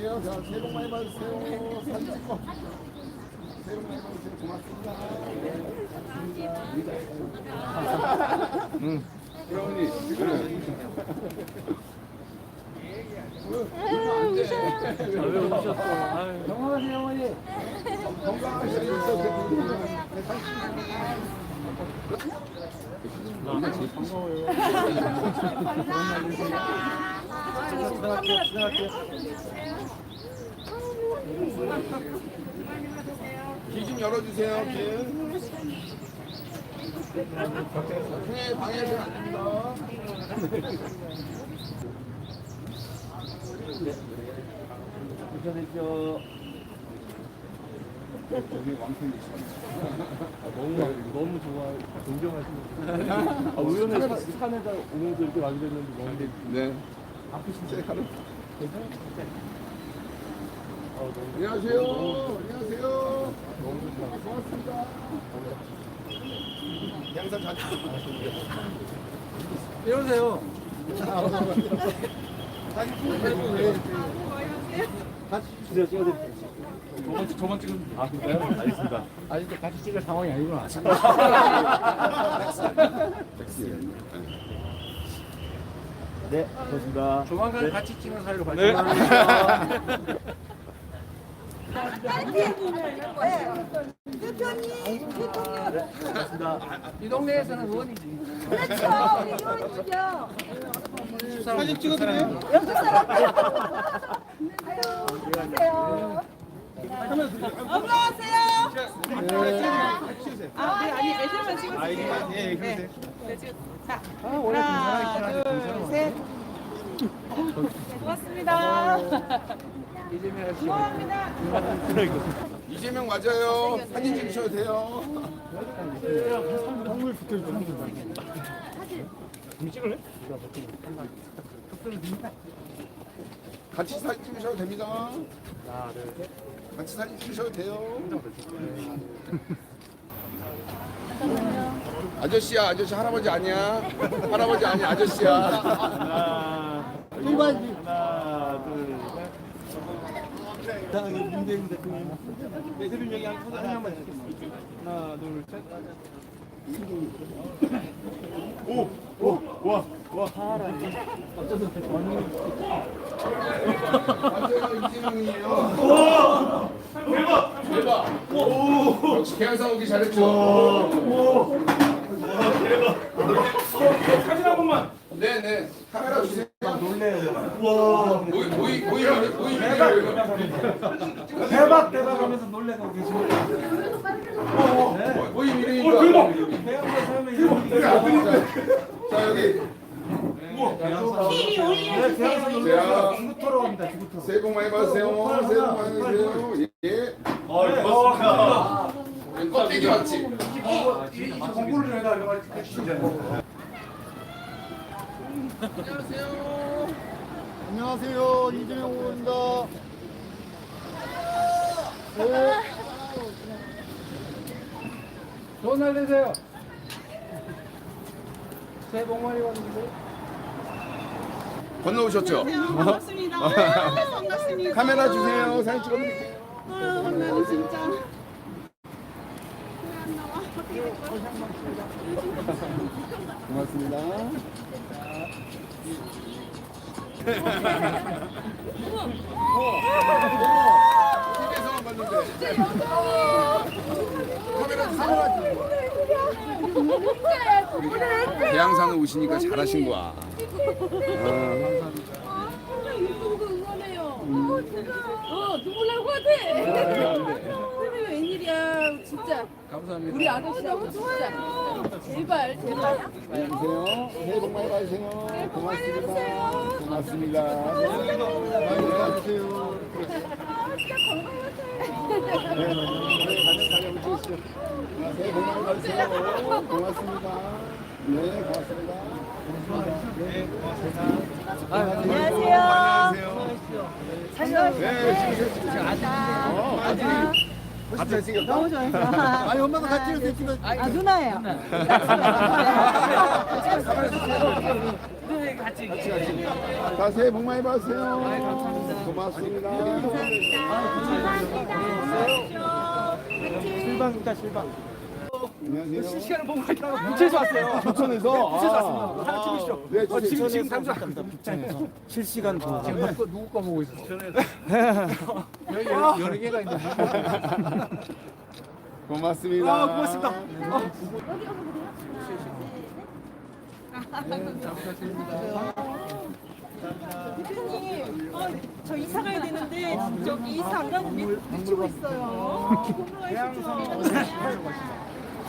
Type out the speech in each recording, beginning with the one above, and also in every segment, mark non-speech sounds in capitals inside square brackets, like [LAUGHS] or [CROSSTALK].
찍을게요. 자, 새해 복 많이 받으세요. 사진 찍고. 새해 복 많이 받으세요. 고맙습니다. 응. 그래. 왜 오셨어? 아유. 건강하세요, 어머니. 건강하세요. 나 제일 반가워요. 귀좀 열어주세요, 귀. 네, 방해하시면 안 됩니다. 여기 왕팬이 너무 너무 좋아 존경하시는. 아 우연히 산- 산에다 오늘도 이렇게 와게 됐는데 너무 데 네. 아프신데 가는. 아 너무 안녕하세요. 안녕하세요. 너무 좋다. 고맙습니다. 양산 잘. 이러세요. 사진 찍으세요. 같이 주세요 찍어드릴게요. 저만 저만 찍으면 아 그래요? 알겠습니다. 아직 같이 찍을 상황이 아니구나. [LAUGHS] 네, 좋습니다. 조만간 같이 찍는 사이로 [LAUGHS] 발전합니다. 이 동네에서는 의원이지. 그렇죠. 우리 의원이죠. 사진 찍어드려요? 여기 사람들. 안녕하세요. 안녕하세요. 아, 네, 아니, 애들만 찍었어요. 예, 그러세요. 자, 하나, 둘, 셋. 고맙습니다. 고맙습니다. 이재명 맞아요. 사진 찍으셔도 돼요. 좀 찍을래? 같이 사진 찍으셔도 됩니다. 같이 사진 찍으셔도 돼요. 아저씨야, 아저씨 할아버지 아니야? 할아버지 아니야, 아저씨야. 하나, 하나, 둘, 셋. 문재인 대통령. 네, 대표님 여기 한 사진 한번 찍겠습니다. 하나, 둘, 셋. 오, 오, 와, 와. 맞아요, 이재명이에요. 대박! 대박! 역시 계양산 오기 잘했죠. 사진 한 번만. 네 네. 카메라 주세요. 놀래요. 와. 모이, 모이, 모이, 모이, 모이. 대박, 대박 하면서 놀래고 계시네요. 모이 어. 대학교 자, 여기. 네, 대학에서 놀래요. 중부터로 갑니다, 중부터로. 새해 복 많이 받으세요. 새해 복 많이 받으세요. 예. 아, 고맙습니다. 껍데기 왔지? 공부를 해가 이거 진짜. 안녕하세요. 안녕하세요. 이재명 후보입니다. 좋은 날 되세요. 새해 복 많이 받으세요. 건너오셨죠? 반갑습니다. 반갑습니다. 카메라 주세요. 사진 찍어드릴게요. 아, 나는 진짜. 고맙습니다. TV에서만 봤는데. 카메라 주세요. 대양산을 오시니까 잘하신 거야. 아, 항상 유튜브 응원해요. 어, 진짜. 어, 눈물 날것 같아. 선생님 웬일이야, 진짜. 감사합니다. 우리 아저씨 너무 좋아요. 제발, 제발. 안녕하세요. 새해 복 많이 받으세요. 고맙습니다. 고맙습니다. 많이 받으세요. 아, 진짜 건강하세요. 새해 복 많이 받으세요. 고맙습니다. 네, 고맙습니다. 안녕하세요. 안녕하세요. 네, 찍으세요, 찍으세요. 어, 아직 같이 잘생겼다. 너무 좋아요. 아니 엄마도 같이 이렇게 찍어. 아, 누나예요. 같이. 자, 새해 복 많이 받으세요. 고맙습니다. 실방입니다 실방. 안녕하세요. 실시간을 보고 있다가 부채에서 왔어요. 부천에서. 부채에서 아, 왔습니다. 하나 찍으시죠. 네, 어, 지금 지금 지금 당장 실시간 보고. 지금 누구, 거- 누구 거 보고 있어? 여기 여러, 여러 개가 있는데. [LAUGHS] 고맙습니다. 아, 고맙습니다. 대표님, 어, 저 이사 가야 되는데 저기 이사 안 가고 미, 미치고 있어요. 건강하시죠?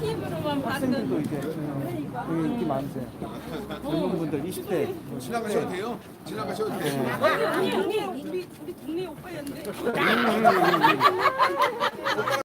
TV로만 봤는데. 또 이렇게 여기 인기 많으세요. 젊은 분들 20대. 지나가셔도 돼요. 지나가셔도 돼요. 아니, 아니, 아니, 우리, 우리 동네 오빠였는데.